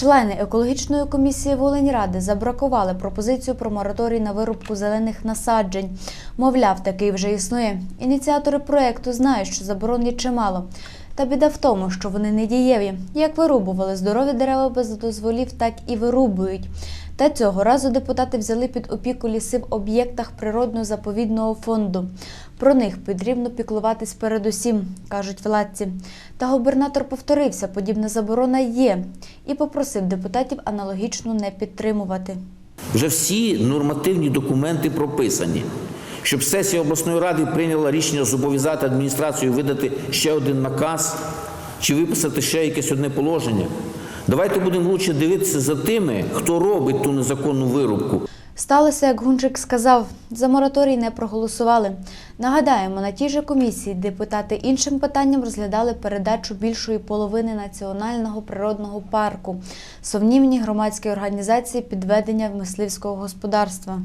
Члени екологічної комісії Волиньради забракували пропозицію про мораторій на вирубку зелених насаджень. Мовляв, такий вже існує. Ініціатори проекту знають, що заборон є чимало. Та біда в тому, що вони не дієві. Як вирубували здорові дерева без дозволів, так і вирубують. Та цього разу депутати взяли під опіку ліси в об'єктах природно-заповідного фонду. Про них потрібно піклуватись передусім, кажуть владці. Та губернатор повторився, подібна заборона є, і попросив депутатів аналогічно не підтримувати. Вже всі нормативні документи прописані. Щоб сесія обласної ради прийняла рішення зобов'язати адміністрацію видати ще один наказ чи виписати ще якесь одне положення. Давайте будемо лучше дивитися за тими, хто робить ту незаконну вирубку. Сталося, як Гунчик сказав, за мораторій не проголосували. Нагадаємо, на тій же комісії депутати іншим питанням розглядали передачу більшої половини національного природного парку сумнівні громадські організації підведення мисливського господарства.